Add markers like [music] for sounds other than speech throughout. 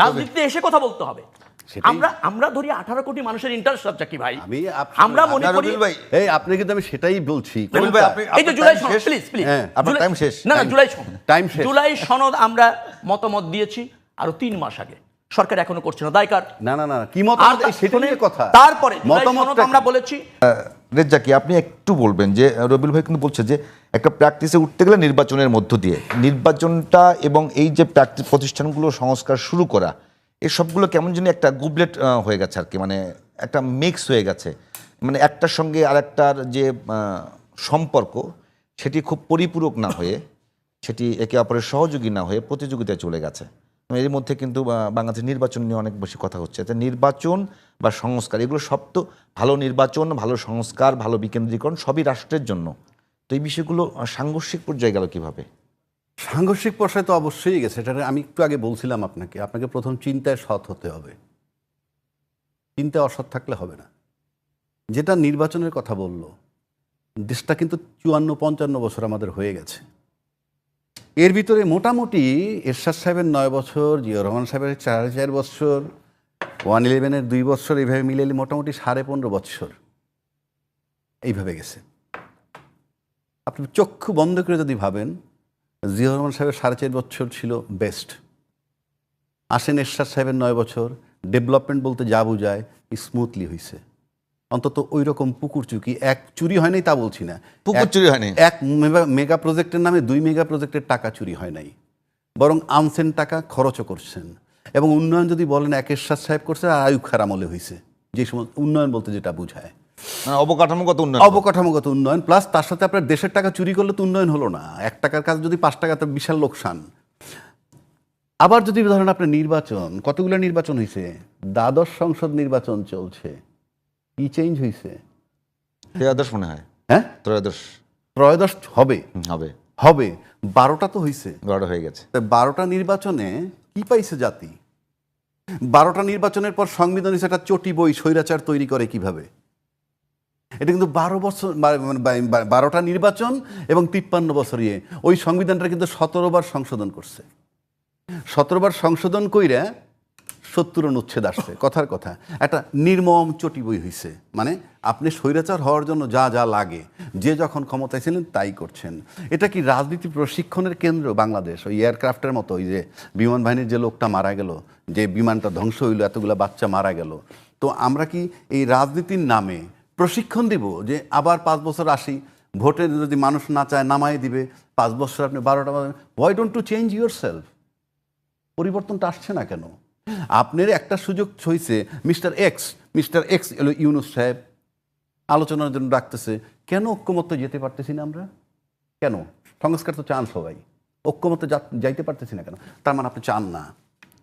রাজনীতিতে এসে কথা বলতে হবে। আমরা আমরা ধরি আঠারো কোটি মানুষের ইন্টারেস্ট সবটা কি ভাই? আমি আমরা মনে করি ভাই এই আপনি কিন্তু আমি সেটাই বলছি। এই যে জুলাই সনদ? প্লিজ প্লিজ হ্যাঁ, আপনার time শেষ। না না জুলাই সনদ। time শেষ। জুলাই সনদ আমরা মতামত দিয়েছি আরও তিন মাস আগে। সরকার এখনও করছে না দায়কার। না না না কি আর মতামত সেটা নিয়ে কথা। তারপরে সনদ আমরা বলেছি রেজ্জাকি, আপনি একটু বলবেন যে রবিল ভাই কিন্তু বলছে যে, একটা প্র্যাকটিসে উঠতে গেলে নির্বাচনের মধ্য দিয়ে, নির্বাচনটা এবং এই যে প্র্যাকটিস প্রতিষ্ঠানগুলো সংস্কার শুরু করা এই সবগুলো কেমন যেন একটা গুবলেট হয়ে গেছে আর কি মানে একটা মিক্স হয়ে গেছে। মানে একটার সঙ্গে আরেকটার যে সম্পর্ক, সেটি খুব পরিপূরক না হয়ে, সেটি একে অপরের সহযোগী না হয়ে প্রতিযোগিতায় চলে গেছে। এর মধ্যে কিন্তু বাংলাদেশের নির্বাচন নিয়ে অনেক বেশি কথা হচ্ছে। তো নির্বাচন বা সংস্কার, এগুলো সব তো ভালো নির্বাচন, ভালো সংস্কার, ভালো বিকেন্দ্রীকরণ সবই রাষ্ট্রের জন্য। তো এই বিষয়গুলো সাংঘর্ষিক পর্যায়ে গেল কীভাবে? সাংঘর্ষিক পর্যায়ে তো অবশ্যই গেছে। এটা আমি একটু আগে বলছিলাম আপনাকে। আপনাকে প্রথম চিন্তায় সৎ হতে হবে। চিন্তায় অসৎ থাকলে হবে না। যেটা নির্বাচনের কথা বলল, দেশটা কিন্তু চুয়ান্ন পঞ্চান্ন বছর আমাদের হয়ে গেছে। এর ভিতরে মোটামুটি এরশাদ সাহেবের নয় বছর জিয়া রহমান সাহেবের চার চার বছর, ওয়ান ইলেভেনের দুই বছর, এইভাবে মিলে মোটামুটি সাড়ে পনেরো বছর এইভাবে গেছে। আপনি চক্ষু বন্ধ করে যদি ভাবেন জিয়া রহমান সাহেবের সাড়ে চার বছর ছিল বেস্ট। আসেন এরশাদ সাহেবের নয় বছর, ডেভেলপমেন্ট বলতে যা বোঝায় স্মুথলি হয়েছে অন্তত ওই রকম পুকুর চুকি এক চুরি হয় নাই তা বলছি না। পুকুর চুরি হয়নি। এক মেগা- প্রজেক্টের নামে দুই মেগা প্রজেক্টের টাকা চুরি হয় নাই। বরং আনছেন টাকা খরচও করছেন। এবং উন্নয়ন যদি বলেন এক এরশাদ সাহেব করছে আর আয়ুব খার আমলে হয়েছে যে সময় উন্নয়ন বলতে যেটা বোঝায়। অবকাঠামোগত উন্নয়ন অবকাঠামোগত উন্নয়ন প্লাস তার সাথে আপনার দেশের টাকা চুরি করলে তো উন্নয়ন হলো না। এক টাকার কাজ যদি পাঁচ টাকা তো বিশাল লোকসান। আবার যদি ধরেন আপনার নির্বাচন কতগুলো নির্বাচন হয়েছে দ্বাদশ সংসদ নির্বাচন চলছে। কি চেঞ্জ হয়েছে ত্রয়োদশ মনে হয়। হ্যাঁ? ত্রয়োদশ। ত্রয়োদশ হবে? হবে। হবে। বারোটা তো হয়েছে বড় হয়ে গেছে। বারোটা নির্বাচনে কি পাইছে জাতি? বারোটা নির্বাচনের পর সংবিধান হিসেবে একটা চটি বই স্বৈরাচার তৈরি করে কীভাবে? এটা কিন্তু বারো বছর মানে বারোটা নির্বাচন এবং তিপ্পান্ন বছর ইয়ে। ওই সংবিধানটা কিন্তু সতেরো বার সংশোধন করছে। সতেরো বার সংশোধন কইরা সত্তর অনুচ্ছেদ আসছে, কথার কথা। একটা নির্মম চটি বই হয়েছে মানে আপনি স্বৈরাচার হওয়ার জন্য যা যা লাগে, যে যখন ক্ষমতায় ছিলেন তাই করছেন। এটা কি রাজনীতি প্রশিক্ষণের কেন্দ্র বাংলাদেশ? ওই এয়ারক্রাফটের মতো, ওই যে বিমান বাহিনীর যে লোকটা মারা গেল, যে বিমানটা ধ্বংস হইল, এতগুলো বাচ্চা মারা গেল। তো আমরা কি এই রাজনীতির নামে প্রশিক্ষণ দিব যে আবার পাঁচ বছর আসি, ভোটে যদি মানুষ না চায় নামাই দিবে, পাঁচ বছর আপনি বারোটা why don't to change yourself পরিবর্তনটা আসছে না কেন? আপনার একটা সুযোগ হয়েছে মিস্টার এক্স মিস্টার এক্স এলো ইউনুস সাহেব। আলোচনার জন্য ডাকতেছে কেন ঐক্যমত্য যেতে পারতেছি না আমরা? কেন? সংস্কার তো চান সবাই। ঐক্যমত্য যাইতে পারতেছি না কেন? তার মানে আপনি চান না।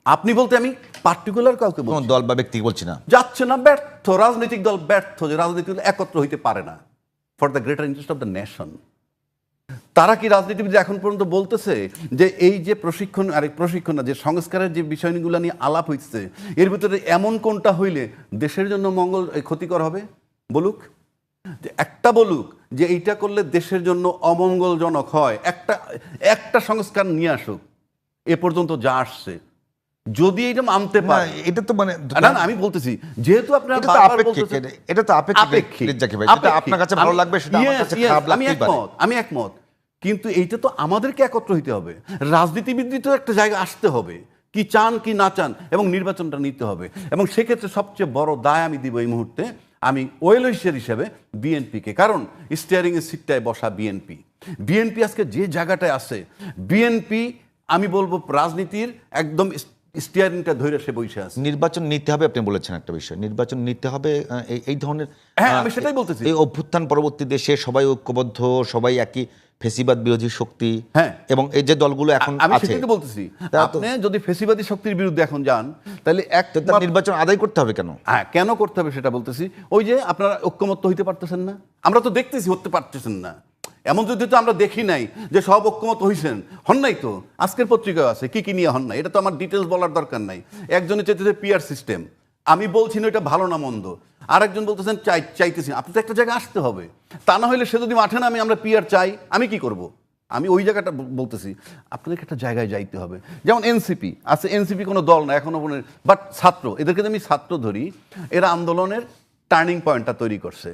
আপনি বলতে আমি পার্টিকুলার কাউকে দল বা ব্যক্তি বলছি না। যাচ্ছে না ব্যর্থ। রাজনৈতিক দল ব্যর্থ যে রাজনৈতিক দল একত্র হইতে পারে না। For the greater interest of the nation তারা কি রাজনীতিবিদ এখন পর্যন্ত বলতেছে যে এই যে প্রশিক্ষণ আর প্রশিক্ষণ যে সংস্কারের যে বিষয়গুলো নিয়ে আলাপ হইছে এর ভিতরে এমন কোনটা হইলে দেশের জন্য মঙ্গল ক্ষতিকর হবে? বলুক। যে একটা বলুক যে এইটা করলে দেশের জন্য অমঙ্গলজনক হয় একটা একটা সংস্কার নিয়ে আসুক এ পর্যন্ত যা আসছে। যদি এটা মানতে পারে। এটা তো মানে না আমি বলতেছি যেহেতু আপনারা এটা তো আপেক্ষিক। আপনার কাছে ভালো লাগবে, সেটা আমার কাছে yes, খারাপ আমি একমত আমি একমত। কিন্তু এইটা তো আমাদেরকে একত্র হইতে হবে। রাজনীতিবিদ তো একটা জায়গা আসতে হবে কি চান কি না চান এবং নির্বাচনটা নিতে হবে। এবং সেক্ষেত্রে সবচেয়ে বড় দায় আমি দিব এই মুহূর্তে আমি ওয়েলইশার হিসেবে বিএনপিকে। কারণ স্টিয়ারিং এর সিটটায় বসা বিএনপি। বিএনপি আজকে যে জায়গাটায় আছে বিএনপি আমি বলব রাজনীতির একদম স্টিয়ারিংটা ধরে সে বসে আছে। নির্বাচন নিতে হবে আপনি বলেছেন একটা বিষয়। নির্বাচন নিতে হবে এই- এই ধরনের হ্যাঁ, আমি সেটাই বলতেছি। এই অভ্যুত্থান পরবর্তী দেশে সবাই ঐক্যবদ্ধ সবাই একই ফেসিবাদ বিরোধী শক্তি হ্যাঁ। এবং এই যে দলগুলো এখন আমি আছে। সেটাই বলতেছি। আপনি যদি ফেসিবাদী শক্তির বিরুদ্ধে এখন যান তাহলে এক নির্বাচন আদায় করতে হবে কেন? হ্যাঁ কেন করতে হবে সেটা বলতেছি। ওই যে আপনারা ঐক্যমত্য হইতে পারতেছেন না। আমরা তো দেখতেছি হতে পারতেছেন না। এমন যদি তো আমরা দেখি নাই যে সব ঐক্যমত হইছেন। হন নাই তো? আজকের পত্রিকায় আছে কি কি নিয়ে হন নাই? এটা তো আমার ডিটেলস বলার দরকার নাই। একজনের চাইতেছে পিআর সিস্টেম আমি বলছি না এটা ভালো না মন্দ। আরেকজন বলতেছেন, চাই, চাইতেছি। আপনি তো একটা জায়গায় আসতে হবে। তা না হলে সে যদি মাঠে নামে, আমরা পিয়ার চাই, আমি কি করব? আমি ওই জায়গাটা বলতেছি, আপনাদেরকে একটা জায়গায় যাইতে হবে। যেমন এনসিপি, আছে এনসিপি কোনো দল না এখনও এখনও বাট ছাত্র, এদেরকে যদি আমি ছাত্র ধরি, এরা আন্দোলনের টার্নিং পয়েন্টটা তৈরি করছে।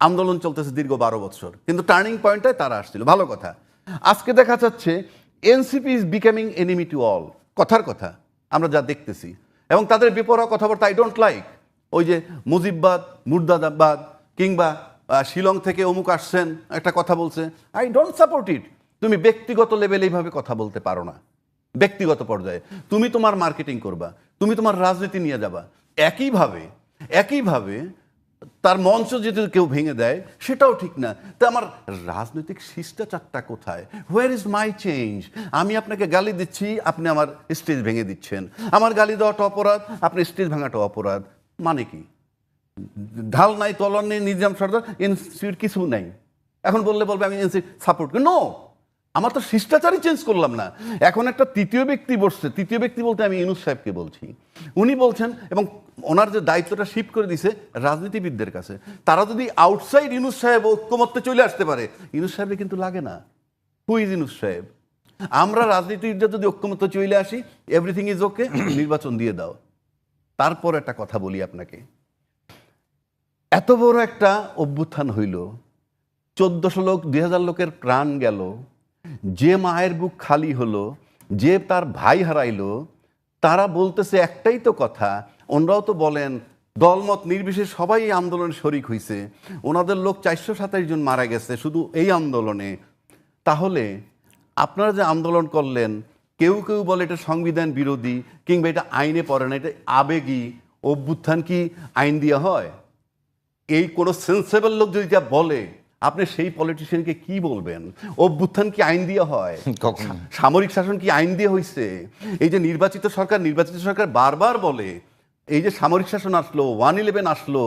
আন্দোলন চলতেছে দীর্ঘ বারো বছর, কিন্তু টার্নিং পয়েন্টটায় তারা আসছিল। ভালো কথা। আজকে দেখা যাচ্ছে, NCP is becoming enemy to all কথার কথা, আমরা যা দেখতেছি। এবং তাদের বেপরোয়া কথাবার্তা আই ডোন্ট লাইক ওই যে মুজিববাদ, মুর্দাদাবাদ কিংবা শিলং থেকে অমুক আসছেন, একটা কথা বলছে। আই ডোন্ট সাপোর্ট ইট তুমি ব্যক্তিগত লেভেলে এইভাবে কথা বলতে পারো না। ব্যক্তিগত পর্যায়ে। তুমি তোমার মার্কেটিং করবা, তুমি তোমার রাজনীতি নিয়ে যাবা। একইভাবে একইভাবে তার মঞ্চ যদি কেউ ভেঙে দেয়, সেটাও ঠিক না। তা আমার রাজনৈতিক শিষ্টাচারটা কোথায়? হোয়ার ইজ মাই চেঞ্জ আমি আপনাকে গালি দিচ্ছি, আপনি আমার স্টেজ ভেঙে দিচ্ছেন। আমার গালি দেওয়াটা অপরাধ, আপনি স্টেজ ভাঙাটা অপরাধ। মানে কি? ঢাল নাই তলন নেই, নিজাম সর্দার এনসির কিছু নাই। এখন বললে বলবে আমি এনসি সাপোর্ট করি। নো আমার তো শিষ্টাচারই চেঞ্জ করলাম না। এখন একটা তৃতীয় ব্যক্তি বসছে। তৃতীয় ব্যক্তি বলতে আমি ইনুস সাহেবকে বলছি। উনি বলছেন, এবং ওনার যে দায়িত্বটা শিফট করে দিছে রাজনীতিবিদদের কাছে, তারা যদি আউটসাইড ইনুস সাহেব ঐক্যমত্যে চলে আসতে পারে ইনুস সাহেবের কিন্তু লাগে না। হু ইজ ইনুস সাহেব? আমরা রাজনীতিবিদরা যদি ঐক্যমত্য চলে আসি এভরিথিং ইজ ওকে নির্বাচন দিয়ে দাও। তারপর একটা কথা বলি আপনাকে। এত বড় একটা অভ্যুত্থান হইল, চোদ্দশো লোক, দুই হাজার লোকের প্রাণ গেল, যে মায়ের বুক খালি হলো, যে তার ভাই হারাইলো, তারা বলতেছে একটাই তো কথা, ওনারাও তো বলেন, দলমত নির্বিশেষে সবাই এই আন্দোলনে শরিক হয়েছে ওনাদের লোক চারশো সাতাশ জন মারা গেছে শুধু এই আন্দোলনে। তাহলে আপনারা যে আন্দোলন করলেন কেউ কেউ বলে এটা সংবিধান বিরোধী কিংবা এটা আইনে পড়ে না এটা আবেগী অভ্যুত্থান কি আইন দিয়ে হয়? এই কোনো সেন্সেবল লোক যদি যা বলে আপনি সেই পলিটিশিয়ানকে কি বলবেন? অভ্যুত্থান কি আইন দিয়ে হয়। [laughs] সামরিক শাসন কি আইন দিয়ে হয়েছে এই যে নির্বাচিত সরকার নির্বাচিত সরকার বারবার বলে এই যে সামরিক শাসন আসলো ওয়ান ইলেভেন আসলো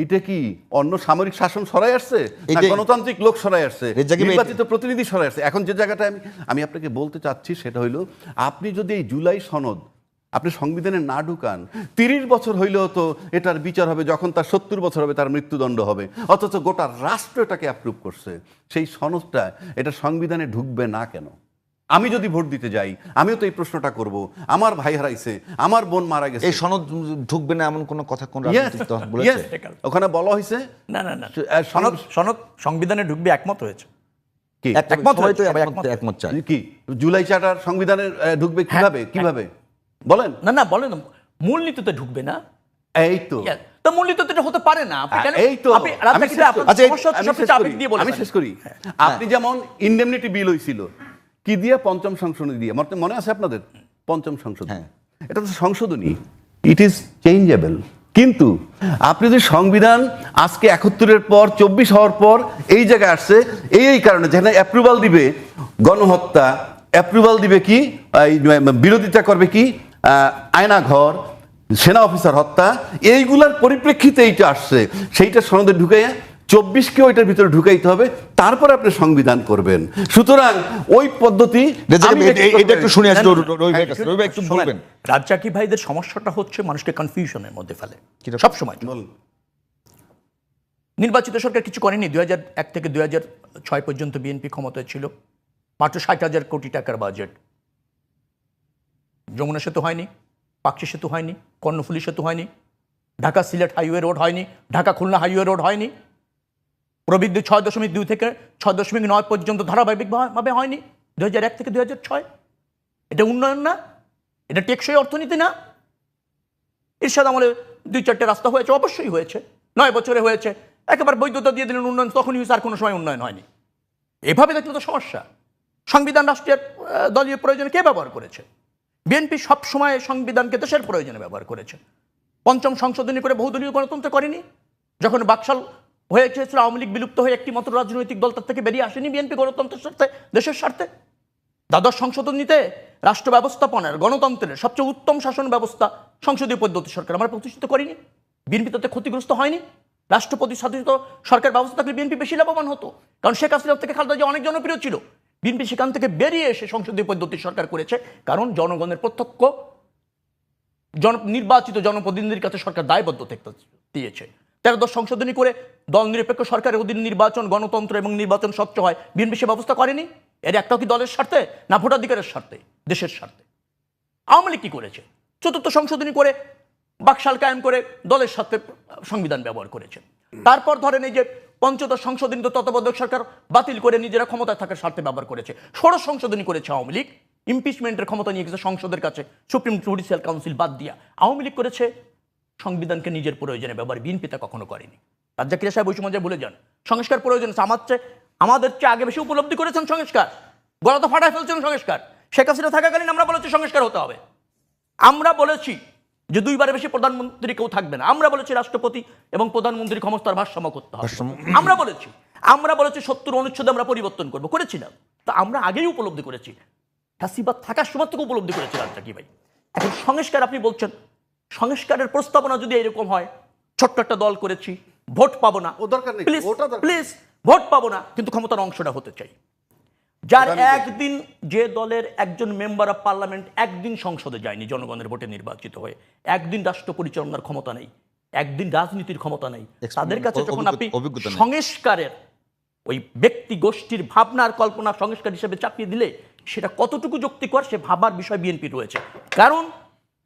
এইটা কি অন্য সামরিক শাসন সরাই আসছে? না গণতান্ত্রিক লোক সরাই আসছে? নির্বাচিত প্রতিনিধি সরাই আসছে? এখন যে জায়গাটা আমি আমি আপনাকে বলতে চাচ্ছি সেটা হইল আপনি যদি এই জুলাই সনদ আপনি সংবিধানে না ঢুকান তিরিশ বছর হইলেও তো এটার বিচার হবে যখন তার সত্তর বছর হবে তার মৃত্যুদণ্ড হবে। অথচ গোটা রাষ্ট্র এটাকে অ্যাপ্রুভ করছে। সেই সনদটা এটা সংবিধানে ঢুকবে না কেন? আমি যদি ভোট দিতে যাই আমিও তো এই প্রশ্নটা করব। আমার ভাই হারাইছে আমার বোন মারা গেছে। এই সনদ ঢুকবে না এমন কোনো কথা কোন ওখানে বলা হয়েছে না না না। সনদ সনদ সংবিধানে ঢুকবে একমত হয়েছে। কি? একমত একমত একমত। একমত কি? জুলাই চার্টার সংবিধানের আহ, ঢুকবে কীভাবে? কীভাবে? বলেন। না না বলেন মূলনীতিতে ঢুকবে না। এই তো। এটা হতে পারে না। আপনি কেন- এই তো। আপনি। আচ্ছা, আমি করি। শেষ করি। আপনি যেমন ইন্ডেমনিটি বিল হয়েছিল কি দিয়ে? পঞ্চম সংশোধনী দিয়ে। মনে- মনে আছে আপনাদের? পঞ্চম সংশোধনী। হ্যাঁ। এটা তো সংশোধনী। ইট ইজ চেঞ্জেবল কিন্তু আপনি যদি সংবিধান আজকে একাত্তরের পর চব্বিশ হওয়ার পর এই জায়গায় আসছে এই এই কারণে যেখানে অ্যাপ্রুভাল দিবে গণহত্যা অ্যাপ্রুভাল দিবে কি? এই বিরোধিতা করবে কি? আয়নাঘর সেনা অফিসার হত্যা এইগুলার পরিপ্রেক্ষিতে এইটা আসছে। সেইটা সনদে ঢুকাইয়া চব্বিশকে ওইটার ভিতরে ঢুকাইতে হবে তারপর আপনি সংবিধান করবেন। সুতরাং ওই পদ্ধতি এটা- একটু শুনে আসলো। রবি ভাই একটু বলবেন। রাজ্জাকি ভাইদের সমস্যাটা হচ্ছে মানুষকে কনফিউশনের মধ্যে ফেলে? সব সময় নির্বাচিত সরকার কিছু করেনি দুই এক থেকে দুই ছয় পর্যন্ত বিএনপি ক্ষমতায় ছিল মাত্র ষাট হাজার কোটি টাকার বাজেট যমুনা সেতু হয়নি পাকশি সেতু হয়নি কর্ণফুলী সেতু হয়নি ঢাকা সিলেট হাইওয়ে রোড হয়নি ঢাকা খুলনা হাইওয়ে রোড হয়নি প্রবৃদ্ধি ছয় দশমিক দুই থেকে ছয় দশমিক নয় পর্যন্ত ধারাবাহিকভাবে হয়নি। দু হাজার এক থেকে দুই হাজার ছয়। এটা উন্নয়ন না, এটা টেকসই অর্থনীতি না। ইরশাদ আমলে দুই চারটে রাস্তা হয়েছে, অবশ্যই হয়েছে। নয় বছরে হয়েছে। একেবারে বৈধতা দিয়ে দিলেন উন্নয়ন, তখনই হয়েছে আর কোনো সময় উন্নয়ন হয়নি। এভাবে দেখলে তো সমস্যা। সংবিধান রাষ্ট্রের দলীয় প্রয়োজনে কে ব্যবহার করেছে? বিএনপি সবসময় সংবিধানকে দেশের প্রয়োজনে ব্যবহার করেছে। পঞ্চম সংশোধনী করে বহুদলীয় গণতন্ত্র করেনি। যখন বাকশাল হয়ে গিয়েছিল আওয়ামী লীগ বিলুপ্ত হয়ে একটি মাত্র রাজনৈতিক দল তার থেকে বেরিয়ে আসেনি বিএনপি গণতন্ত্রের স্বার্থে, দেশের স্বার্থে? দ্বাদশ সংশোধনীতে রাষ্ট্র ব্যবস্থাপনার, গণতন্ত্রের সবচেয়ে উত্তম শাসন ব্যবস্থা সংসদীয় পদ্ধতি সরকার আমরা প্রতিষ্ঠিত করিনি। বিএনপি তাতে ক্ষতিগ্রস্ত হয়নি। রাষ্ট্রপতি স্বাধীনত সরকার ব্যবস্থা থাকলে বিএনপি বেশি লাভবান হতো। কারণ শেখ হাসিনা থেকে খালেদা জিয়া অনেক জনপ্রিয় ছিল। বিএনপি সেখান থেকে বেরিয়ে এসে সংসদীয় পদ্ধতি সরকার করেছে। কারণ জনগণের প্রত্যক্ষ জন, নির্বাচিত জনপ্রতিনিধির কাছে সরকার দায়বদ্ধ থাকতে দিয়েছে। তেরো দশ সংশোধনী করে দল নিরপেক্ষ সরকারের অধীন নির্বাচন, গণতন্ত্র এবং নির্বাচন স্বচ্ছ হয়। বিএনপি সে ব্যবস্থা করেনি। এর একটাও কি দলের স্বার্থে না ভোটাধিকারের স্বার্থে? দেশের স্বার্থে। আওয়ামী লীগ কি করেছে? চতুর্থ সংশোধনী করে বাকশাল কায়েম করে দলের স্বার্থে সংবিধান ব্যবহার করেছে। তারপর ধরেন এই যে পঞ্চদশ সংশোধনী তত্ত্বাবধায়ক সরকার বাতিল করে নিজেরা ক্ষমতায় থাকার স্বার্থে ব্যবহার করেছে। ষোড়শ সংশোধনী করেছে আওয়ামী লীগ। ইমপিচমেন্টের ক্ষমতা নিয়ে গেছে সংসদের কাছে। সুপ্রিম জুডিশিয়াল কাউন্সিল বাদ দিয়া। আওয়ামী লীগ করেছে সংবিধানকে নিজের প্রয়োজনে ব্যবহার বিএনপি তা কখনো করেনি। রাজ্জাকিরা সাহেব ওই সময় ভুলে যান সংস্কার প্রয়োজন। আমার চেয়ে আমাদের চেয়ে আগে বেশি উপলব্ধি করেছেন সংস্কার। গলা তো ফাটায় ফেলছেন সংস্কার। শেখ হাসিনা থাকাকালীন আমরা বলেছি সংস্কার হতে হবে। আমরা বলেছি যে দুইবারে বেশি প্রধানমন্ত্রী কেউ থাকবে না। আমরা বলেছি রাষ্ট্রপতি এবং প্রধানমন্ত্রী ক্ষমতার ভারসাম্য করতে হবে। আমরা বলেছি আমরা বলেছি সত্তর অনুচ্ছেদে আমরা পরিবর্তন করব। করেছি না। তা আমরা আগেই উপলব্ধি করেছি। হাসিবাদ থাকার সময় থেকে উপলব্ধি করেছি রাজ্জাকি ভাই। এখন সংস্কার আপনি বলছেন সংস্কারের প্রস্তাবনা যদি এরকম হয় ছোট্ট একটা দল করেছি ভোট পাবো না। ও দরকার নেই, প্লিজ প্লিজ ভোট পাবো না কিন্তু ক্ষমতার অংশটা হতে চাই। যার। একদিন যে দলের একজন মেম্বার অফ পার্লামেন্ট একদিন সংসদে যায়নি জনগণের ভোটে নির্বাচিত হয়ে। একদিন রাষ্ট্র পরিচালনার ক্ষমতা নেই একদিন রাজনীতির ক্ষমতা নেই। তাদের কাছে যখন আপনি সংস্কারের ওই ব্যক্তি গোষ্ঠীর ভাবনার কল্পনা সংস্কার হিসেবে চাপিয়ে দিলে সেটা কতটুকু যুক্তিকর সে ভাবার বিষয় বিএনপি রয়েছে। কারণ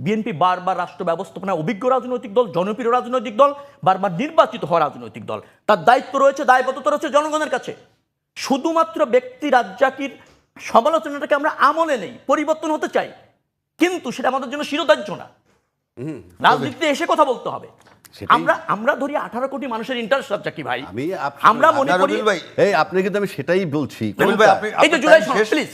বিএনপি বারবার রাষ্ট্র ব্যবস্থাপনায় অভিজ্ঞ রাজনৈতিক দল জনপ্রিয় রাজনৈতিক দল বারবার নির্বাচিত হওয়া রাজনৈতিক দল। তার দায়িত্ব রয়েছে দায়বদ্ধতা রয়েছে জনগণের কাছে। শুধুমাত্র ব্যক্তি রাজ্জাকির সমালোচনাটাকে আমরা আমলে নেই পরিবর্তন হতে চাই। কিন্তু সেটা আমাদের জন্য শিরোধার্য না। রাজনীতিতে এসে কথা বলতে হবে। আমরা আমরা ধরি আঠারো কোটি মানুষের ইন্টারেস্ট রাজ্জাকি ভাই। আমরা মনে করি ভাই। আপনি কিন্তু আমি সেটাই বলছি। রবিউল ভাই, আপনি- এই যে জুলাই প্লিজ